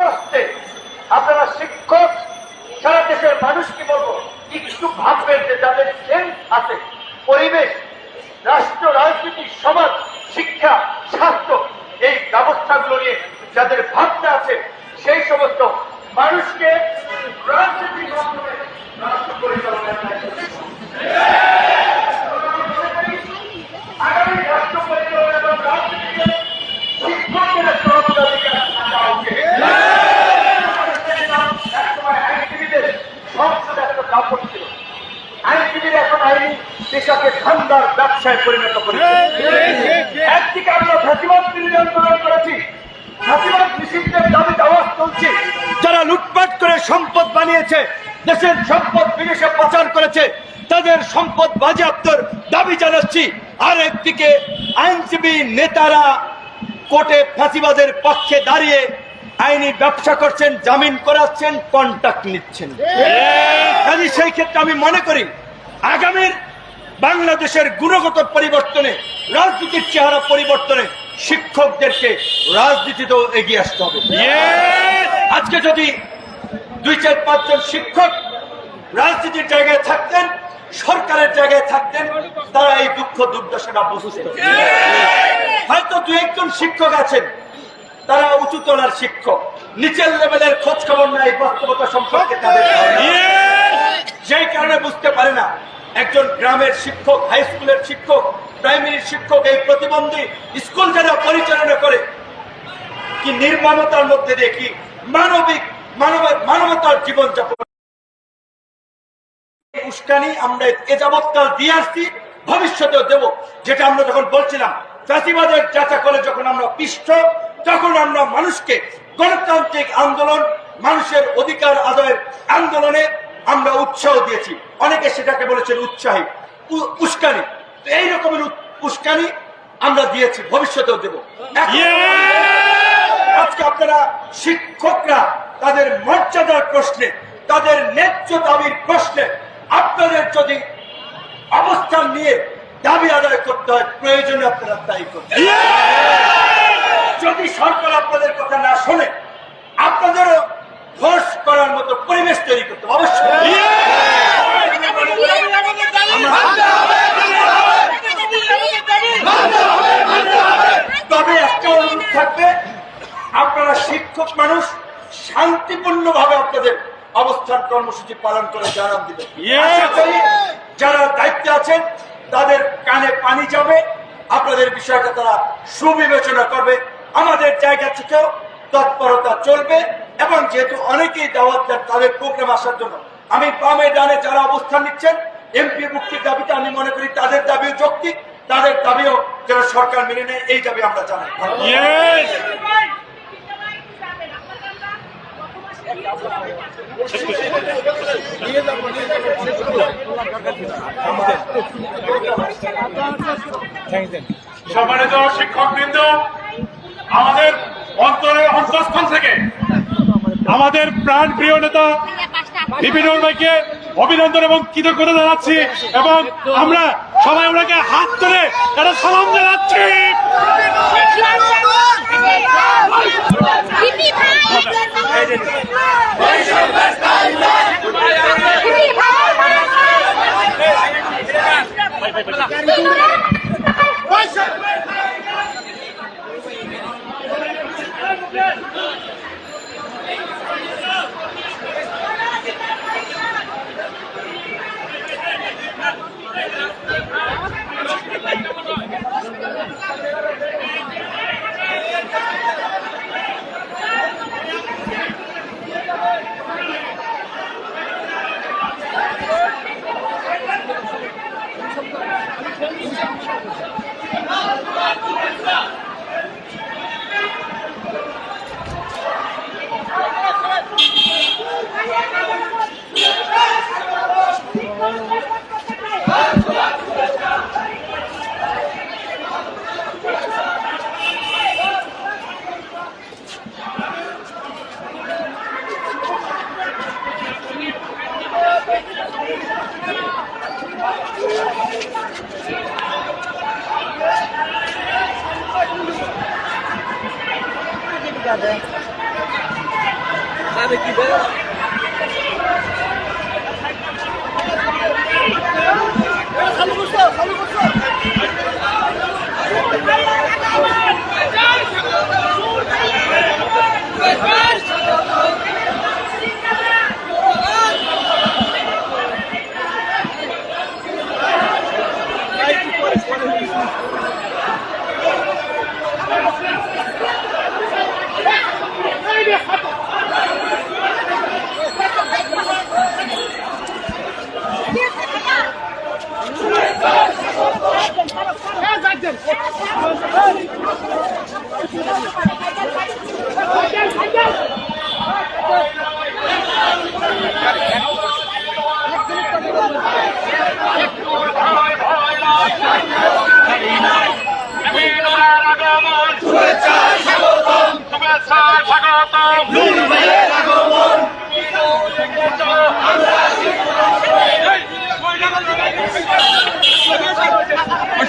আসছে। আপনারা শিক্ষক, সারা দেশের মানুষ কি বলব, একটু ভাববেন যে যাদের সেন্স আছে, পরিবেশ, রাষ্ট্র, রাজনীতি, সমাজ, শিক্ষা, স্বাস্থ্য, এই ব্যবস্থাগুলো নিয়ে যাদের ভাবনা আছে, সেই সমস্ত মানুষকে রাজনীতির মাধ্যমে রাষ্ট্র পরিচালনার পেশাকে ধান্দার ব্যবসায় পরিণত করেছে। একদিকে আমরা ফাঁসিবাদ বিরোধী আন্দোলন করেছি ফাঁসিবাদ নিষিদ্ধের দাবিতে আওয়াজ তুলছি যারা লুটপাট করে সম্পদ বানিয়েছে দেশের সম্পদ বিদেশে পাচার করেছে তাদের সম্পদ বাজেয়াপ্তর দাবি জানাচ্ছি। আর একদিকে আইনজীবী নেতারা কোর্টে ফাঁসিবাদের পক্ষে দাঁড়িয়ে আইনি ব্যবসা করছেন জামিন করাচ্ছেন কন্ট্যাক্ট নিচ্ছেন। সেই ক্ষেত্রে আমি মনে করি আগামীর বাংলাদেশের গুণগত পরিবর্তনে রাজনীতির চেহারা পরিবর্তনে শিক্ষকদেরকে রাজনীতিতেও এগিয়ে আসতে হবে। আজকে যদি দুই চার পাঁচজন শিক্ষক রাজনীতির জায়গায় থাকতেন সরকারের জায়গায় থাকতেন তারা এই দুঃখ দুর্দশাটা বুঝতেন হয়তো দু একজন শিক্ষক আছেন তারা উঁচু তলার শিক্ষক। নিচের লেভেলের খোঁজ খবর নাই বাস্তবতা সম্পর্কে তাদের যেই কারণে বুঝতে পারে না একজন গ্রামের শিক্ষক হাই স্কুলের শিক্ষক প্রাইমারি শিক্ষক এই প্রতিবন্ধী স্কুল যারা পরিচালনা করে। কি নির্মমতার মধ্যে দেখি মানবিক, মানব, মানবতার জীবনযাপন উস্কানি আমরা এ যাবৎকাল দিয়ে আসছি, ভবিষ্যতেও দেব। যেটা আমরা যখন বলছিলাম, চাষিবাদের যাচা করে যখন আমরা পিষ্ট, তখন আমরা মানুষকে গণতান্ত্রিক আন্দোলন, মানুষের অধিকার আদায়ের আন্দোলনে আমরা উৎসাহ দিয়েছি। অনেকে সেটাকে বলেছেন উৎসাহী উস্কানি। তো এই রকমের উস্কানি আমরা দিয়েছি ভবিষ্যতেও দেব। আজকে আপনারা শিক্ষকরা তাদের মর্যাদার প্রশ্নে তাদের ন্যায্য দাবির প্রশ্নে আপনাদের যদি অবস্থান নিয়ে দাবি আদায় করতে হয় প্রয়োজনে আপনারা তাই যদি সরকার আপনাদের কথা না শোনে আপনাদেরও ফোর্স করার মতো পরিবেশ তৈরি করতে অবশ্যই তবে একটা অনুরোধ থাকবে আপনারা শিক্ষক মানুষ শান্তিপূর্ণ ভাবে আপনাদের অবস্থান কর্মসূচি পালন করে জানান দিবেন। যারা দায়িত্বে আছেন তাদের কানে পানি যাবে আপনাদের বিষয়টা তারা সুবিবেচনা করবে। আমাদের জায়গা থেকেও তৎপরতা চলবে এবং যেহেতু অনেকেই দাওয়াত দেন তাদের প্রোগ্রাম আসার জন্য। আমি বামে ডানে যারা অবস্থান নিচ্ছেন এমপি মুক্তির দাবিতে আমি মনে করি তাদের দাবিও যৌক্তিক তাদের দাবিও যেন সরকার মেনে নেয় এই দাবি আমরা জানাই। সম্মানিত শিক্ষকবৃন্দ আমাদের অন্তরের অন্তঃস্থল থেকে আমাদের প্রাণ প্রিয় নেতা অভিনন্দন এবং কৃতজ্ঞতা জানাচ্ছি এবং আমরা সবাই ওনাকে হাত ধরে তারা সালাম জানাচ্ছি।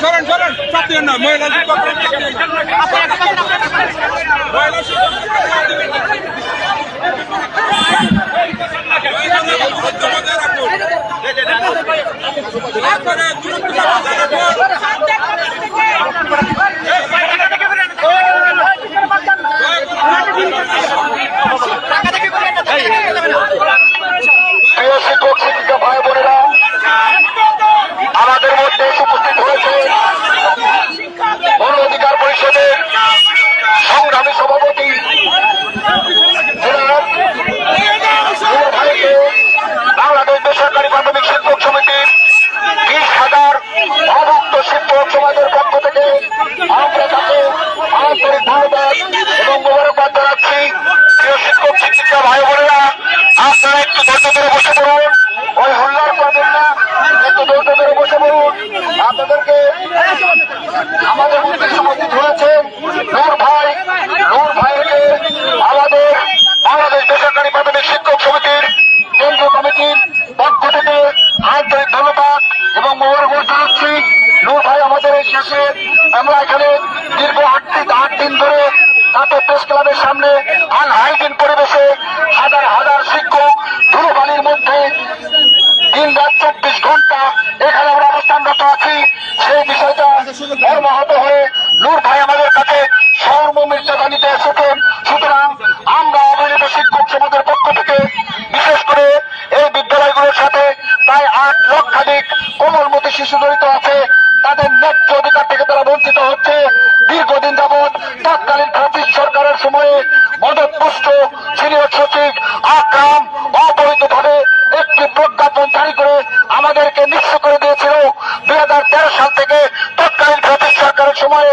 সরেন সরেন চাপ দিন না মহিলা মহিলা শিক্ষক চাপ দিবেন না। মহিলাদের ধৈর্য বজায় রাখুন। তারপরে দূরত্ব বজায় রাখুন। প্রিয় শিক্ষক শিক্ষিকা ভাই বোনেরা আমাদের মধ্যে এসে উপস্থিত হয়েছে গণ অধিকার পরিষদের সংগ্রামী সভাপতি জনাব নূর ভাইকে বাংলাদেশ বেসরকারি প্রাথমিক শিক্ষক সমিতির বিশ হাজার অভুক্ত শিক্ষক সমাজের পক্ষ থেকে আমরা তাকে আন্তরিক ধন্যবাদ এবং মোবারকবাদ জানাচ্ছি প্রিয় শিক্ষক শিক্ষিকা ভাই বোনেরা আপনারা একটু ধৈর্য ধরে বসে পড়ুন ওই হল্লার করবেন না একটু ধৈর্য ধরে বসে পড়ুন আপনাদেরকে আমাদের মধ্যে উপস্থিত হয়েছেন নূর ভাই নূর ভাইকে আমাদের বাংলাদেশ বেসরকারি প্রাথমিক শিক্ষক সমিতির কেন্দ্রীয় কমিটির পক্ষ থেকে আন্তরিক ধন্যবাদ এবং মোবারকবাদ জানাচ্ছি, নূর ভাই আমাদের এই শেষে। আমরা এখানে দীর্ঘ আট দিন আট দিন ধরে তাতে প্রেস ক্লাবের সামনে আনহাইজিন পরিবেশে হাজার হাজার শিক্ষক ধুলোবালির মধ্যে দিন রাত চব্বিশ ঘণ্টা এখানে আমরা অবস্থানরত আছি। সেই বিষয়টা মর্মাহত হয়ে নূর ভাই আমাদের কাছে কোমলমতি শিশু জড়িত আছে, তাদের ন্যায্য অধিকার থেকে তারা বঞ্চিত হচ্ছে। দীর্ঘদিন যাবৎ তৎকালীন ব্রিটিশ সরকারের সময়ে মদতপুষ্ট সিনিয়র সচিব আকরাম অবৈধভাবে একটি প্রজ্ঞাপন জারি করে আমাদেরকে নিঃস্ব করে দিয়েছিল। দুই হাজার তেরো সাল থেকে তৎকালীন ব্রিটিশ সরকারের সময়ে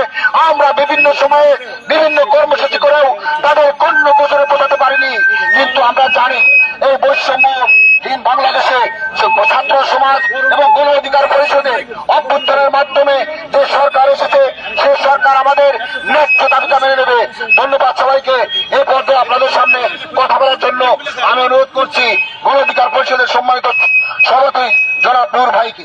আমরা বিভিন্ন সময়ে বিভিন্ন কর্মসূচি করেও তাদের কন্য গোচরে পৌঁছাতে পারিনি কিন্তু আমরা জানি এই বৈষম্য দিন বাংলাদেশে ছাত্র সমাজ এবং গণ পরিষদে অভ্যুত্থানের মাধ্যমে যে সরকার এসেছে, সে সরকার আমাদের ন্যায্য দাবিটা মেনে নেবে। ধন্যবাদ সবাইকে। এই পর্যায়ে আপনাদের সামনে কথা বলার জন্য আমি অনুরোধ করছি গণ অধিকার পরিষদের সম্মানিত সভাপতি জনাব নূর ভাইকে।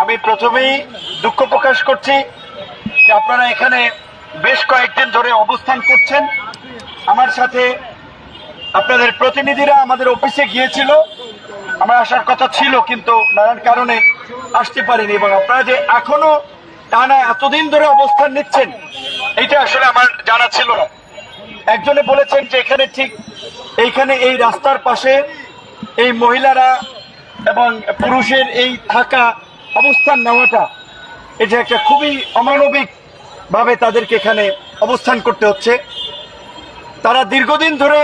আমি প্রথমেই দুঃখ প্রকাশ করছি যে আপনারা এখানে বেশ কয়েকদিন ধরে অবস্থান করছেন। আমার সাথে আপনাদের প্রতিনিধিরা আমাদের অফিসে গিয়েছিল। আমার আসার কথা ছিল, কিন্তু নানান কারণে আসতে পারিনি এবং আপনারা যে এখনও টানা এতদিন ধরে অবস্থান নিচ্ছেন এটা আসলে আমার জানা ছিল না। একজনে বলেছেন যে এখানে ঠিক এইখানে এই রাস্তার পাশে এই মহিলারা এবং পুরুষের এই থাকা অবস্থান নেওয়াটা, এটা একটা খুবই অমানবিক ভাবে তাদেরকে এখানে অবস্থান করতে হচ্ছে। তারা দীর্ঘদিন ধরে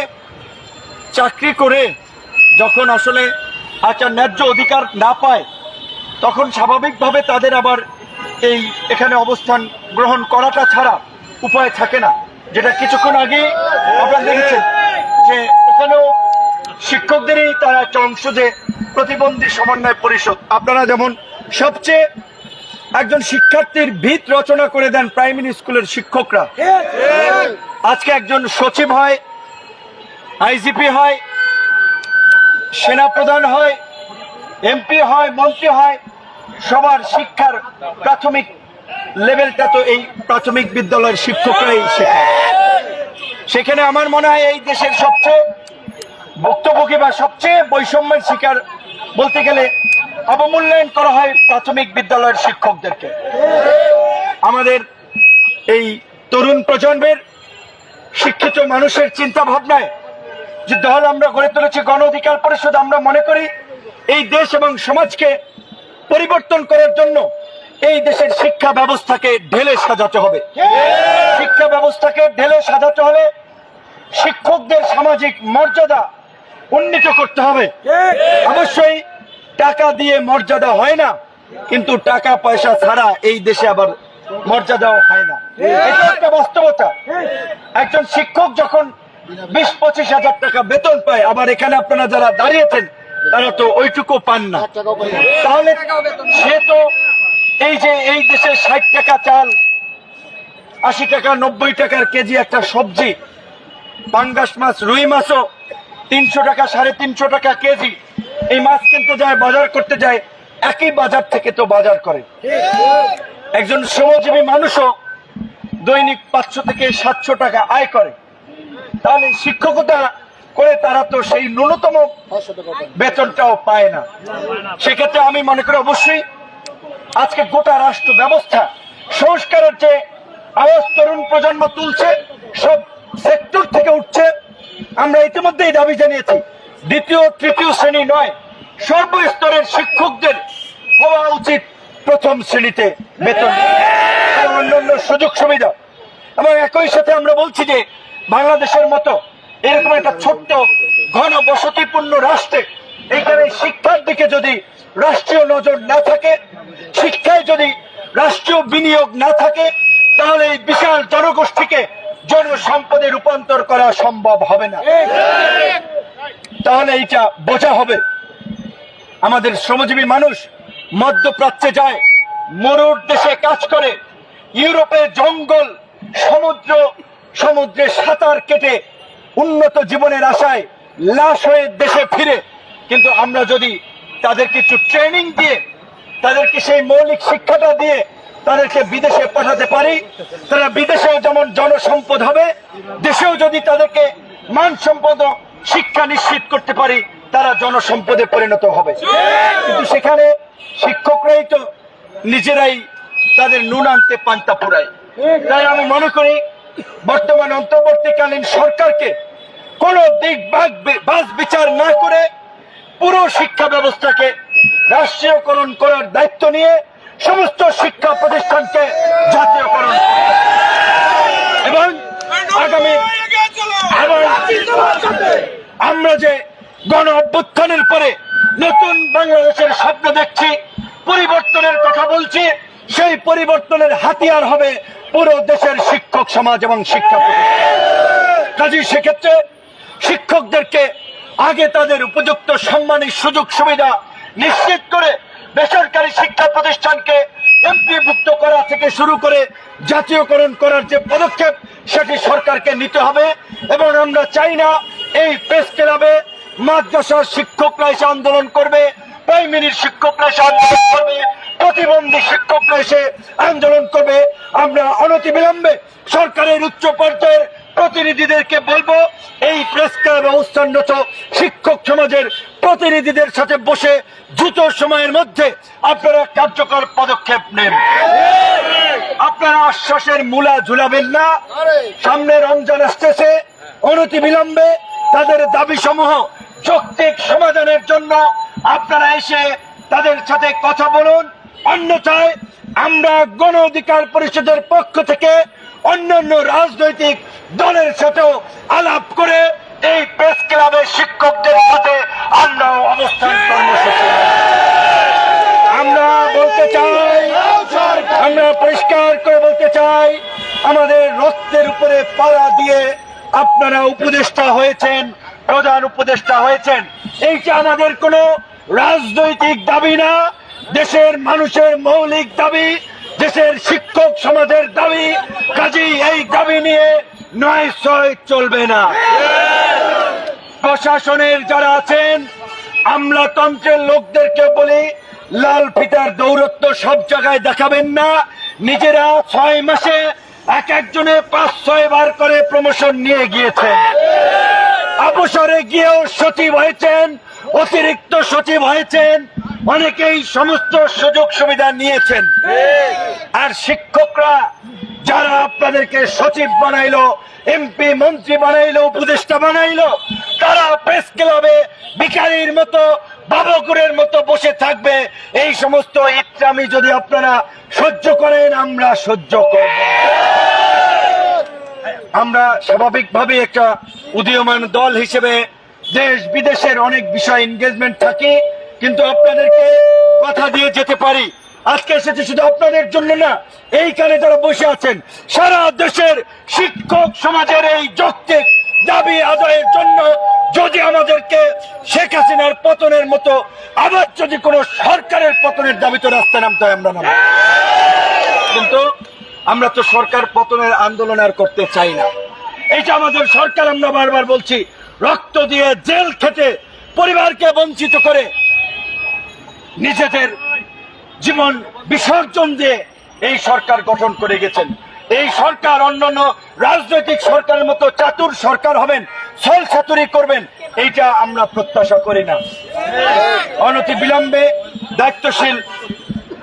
চাকরি করে যখন আসলে একটা ন্যায্য অধিকার না পায়, তখন স্বাভাবিকভাবে তাদের আবার এই এখানে অবস্থান গ্রহণ করাটা ছাড়া উপায় থাকে না। যেটা কিছুক্ষণ আগে আপনারা দেখেছেন যে ওখানেও শিক্ষকদেরই তারা একটা অংশ যে প্রতিবন্ধী সমন্বয় পরিষদ। আপনারা যেমন সবচেয়ে একজন শিক্ষার্থীর ভিত রচনা করে দেন প্রাইমারি স্কুলের শিক্ষকরা। আজকে একজন সচিব হয়, আইজিপি হয়, সেনাপ্রধান হয়, এমপি হয়, মন্ত্রী হয়, সবার শিক্ষার প্রাথমিক লেভেলটা তো এই প্রাথমিক বিদ্যালয়ের শিক্ষকরাই শেখায়। সেখানে আমার মনে হয় এই দেশের সবচেয়ে ভুক্তভোগী বা সবচেয়ে বৈষম্যের শিকার বলতে গেলে অবমূল্যায়ন করা হয় প্রাথমিক বিদ্যালয়ের শিক্ষকদেরকে। আমাদের এই তরুণ প্রজন্মের শিক্ষিত মানুষের চিন্তা ভাবনায় যে দল আমরা গড়ে তুলেছি, গণ অধিকার পরিষদ আমরা মনে করি, এই দেশ এবং সমাজকে পরিবর্তন করার জন্য এই দেশের শিক্ষা ব্যবস্থাকে ঢেলে সাজাতে হবে। শিক্ষা ব্যবস্থাকে ঢেলে সাজাতে হলে শিক্ষকদের সামাজিক মর্যাদা উন্নীত করতে হবে। অবশ্যই টাকা দিয়ে মর্যাদা হয় না, কিন্তু টাকা পয়সা ছাড়া এই দেশে আবার মর্যাদাও হয় না। এটা একটা বাস্তবতা। একজন শিক্ষক যখন বিশ, পঁচিশ হাজার টাকা বেতন পায়, আবার এখানে আপনারা যারা দাঁড়িয়েছেন, তারা তো ওইটুকু পান না। তাহলে সে তো এই যে এই দেশে ষাট টাকা চাল, আশি টাকা, নব্বই টাকার কেজি একটা সবজি, পাঙ্গাস মাছ, রুই মাছও তিনশো টাকা, সাড়ে তিনশো টাকা কেজি, এই মাছ কিনতে যায়, বাজার করতে যায়, একই বাজার থেকে তো বাজার করে। একজন শ্রমজীবী মানুষও দৈনিক পাঁচশো থেকে সাতশো টাকা আয় করে। তাহলে শিক্ষকতা করে তারা তো সেই ন্যূনতম বেতনটাও পায় না। সেক্ষেত্রে আমি মনে করি অবশ্যই আজকে গোটা রাষ্ট্র ব্যবস্থা, সংস্কারের যে আওয়াজ তরুণ প্রজন্ম তুলছে, সব সেক্টর থেকে উঠছে। আমরা ইতিমধ্যেই দাবি জানিয়েছি, দ্বিতীয়, তৃতীয় শ্রেণি নয়, সর্বস্তরের শিক্ষকদের হওয়া উচিত। প্রথম শ্রেণীতে বেতন। অন্যান্য সুযোগ সুবিধা। এবং একই সাথে আমরা বলছি যে, বাংলাদেশের মতো এরকম একটা ছোট্ট ঘন বসতিপূর্ণ রাষ্ট্রে, এখানে শিক্ষার দিকে যদি রাষ্ট্রীয় নজর না থাকে, শিক্ষায় যদি রাষ্ট্রীয় বিনিয়োগ না থাকে, তাহলে এই বিশাল জনগোষ্ঠীকে জনসম্পদে রূপান্তর করা সম্ভব হবে না। তাহলে এইটা বোঝা হবে। আমাদের শ্রমজীবী মানুষ মধ্যপ্রাচ্যে যায়, মরুর দেশে কাজ করে, ইউরোপে জঙ্গল, সমুদ্র সমুদ্রে সাঁতার কেটে উন্নত জীবনের আশায় লাশ হয়ে দেশে ফিরে। কিন্তু আমরা যদি তাদেরকে একটু ট্রেনিং দিয়ে, তাদেরকে সেই মৌলিক শিক্ষাটা দিয়ে তাদেরকে বিদেশে পাঠাতে পারি, তারা বিদেশেও যেমন জনসম্পদ হবে, দেশেও যদি তাদেরকে মান সম্পদ শিক্ষা নিশ্চিত করতে পারি, তারা জনসম্পদে পরিণত হবে। কিন্তু সেখানে শিক্ষকরাই তো নিজেরাই তাদের নুন আনতে পান্তা পুরায়। তাই আমি মনে করি বর্তমান অন্তর্বর্তীকালীন সরকারকে কোন দিক বাস বিচার না করে পুরো শিক্ষা ব্যবস্থাকে রাষ্ট্রীয়করণ করার দায়িত্ব নিয়ে সমস্ত শিক্ষা প্রতিষ্ঠানকে জাতীয়করণ এবং আগামী আমরা যে গণ অভ্যুত্থানের পরে নতুন বাংলাদেশের স্বপ্ন দেখছি, পরিবর্তনের কথা বলছি, সেই পরিবর্তনের হাতিয়ার হবে পুরো দেশের শিক্ষক সমাজ এবং শিক্ষা কাজী সেক্ষেত্রে শিক্ষকদেরকে আগে তাদের উপযুক্ত সম্মানী সুযোগ সুবিধা নিশ্চিত করে বেসরকারি শিক্ষা প্রতিষ্ঠানকে এমপিভুক্ত করা থেকে শুরু করে জাতীয়করণ করার যে পদক্ষেপ, সেটি সরকারকে নিতে হবে এবং আমরা চাই না এই প্রেস ক্লাবে মাদ্রাসার শিক্ষকরা এসে আন্দোলন করবে প্রাইমারির শিক্ষকরা এসে আন্দোলন করবে, প্রতিবন্ধী শিক্ষকরা এসে আন্দোলন করবে। আমরা অনতিবিলম্বে সরকারের উচ্চ পর্যায়ের প্রতিনিধিদেরকে বলব, এই প্রেস অবস্থানরত শিক্ষক সমাজের প্রতিনিধিদের সাথে বসে দ্রুত সময়ের মধ্যে আপনারা কার্যকর পদক্ষেপ নেন। আপনারা আশ্বাসের মূলা ঝুলাবেন না। সামনে রমজান আসতেছে। অনতি বিলম্বে তাদের দাবি সমূহ যৌক্তিক সমাধানের জন্য আপনারা এসে তাদের সাথে কথা বলুন। অন্যথায় আমরা গণ অধিকার পরিষদের পক্ষ থেকে অন্যান্য রাজনৈতিক দলের সাথেও আলাপ করে এই প্রেস ক্লাবের শিক্ষকদের সাথে আমরা অবস্থান কর্মসূচি আমরা বলতে চাই, আমরা পরিষ্কার করে বলতে চাই, আমাদের রক্তের উপরে পাড়া দিয়ে আপনারা উপদেষ্টা হয়েছেন। প্রধান উপদেষ্টা হয়েছেন। এইটা আমাদের কোনো রাজনৈতিক দাবি না, দেশের মানুষের মৌলিক দাবি, দেশের শিক্ষক সমাজের দাবি কাজী এই দাবি নিয়ে নয় ছয় চলবে না। প্রশাসনের যারা আছেন, আমলাতন্ত্রের লোকদেরকে বলি, লাল ফিতার দৌরত্ব সব জায়গায় দেখাবেন না। নিজেরা ছয় মাসে এক একজনে পাঁচ ছয় বার করে প্রমোশন নিয়ে গিয়েছেন অবসরে গিয়েও সচিব হয়েছেন, অতিরিক্ত সচিব হয়েছেন, অনেকেই সমস্ত সুযোগ সুবিধা নিয়েছেন। আর শিক্ষকরা যারা আপনাদেরকে সচিব বানাইলো, এমপি, মন্ত্রী বানাইলো, উপদেষ্টা বানাইলো, তারা প্রেস ক্লাবে বিকারির মতো, বাবকুরের মতো বসে থাকবে। এই সমস্ত ইত্রামি যদি আপনারা সহ্য করেন, আমরা সহ্য করব। আমরা স্বাভাবিকভাবে একটা উদীয়মান দল হিসেবে দেশ বিদেশের অনেক বিষয় এনগেজমেন্ট থাকে, কিন্তু আপনাদেরকে কথা দিয়ে যেতে পারি। আজকে এসেছে শুধু আপনাদের জন্য না, এইখানে যারা বসে আছেন, সারা দেশের শিক্ষক সমাজের এই যৌক্তিক দাবি আদায়ের জন্য যদি আমাদেরকে শেখ হাসিনার পতনের মতো, আবার যদি কোনো সরকারের পতনের দাবি দাবিতে রাস্তায় নামতে হয়, আমরা কিন্তু আমরা তো সরকার পতনের আন্দোলন আর করতে চাই না। এইটা আমাদের সরকার, আমরা বারবার বলছি, রক্ত দিয়ে জেল খেটে পরিবারকে বঞ্চিত করে নিজেদের জীবন বিসর্জন দিয়ে এই সরকার গঠন করে গেছেন। এই সরকার অন্যান্য রাজনৈতিক সরকারের মতো চাতুর সরকার হবেন, ছল ছাতুরি করবেন, এইটা আমরা প্রত্যাশা করি না। অনতি বিলম্বে দায়িত্বশীল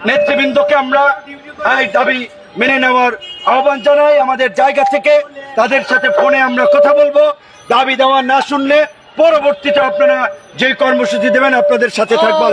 নেতৃবৃন্দকে আমরা এই দাবি মেনে নেওয়ার আহ্বান জানাই আমাদের জায়গা থেকে তাদের সাথে ফোনে আমরা কথা বলব দাবি দেওয়া না শুনলে পরবর্তীতে আপনারা যে কর্মসূচি দেবেন আপনাদের সাথে থাকব।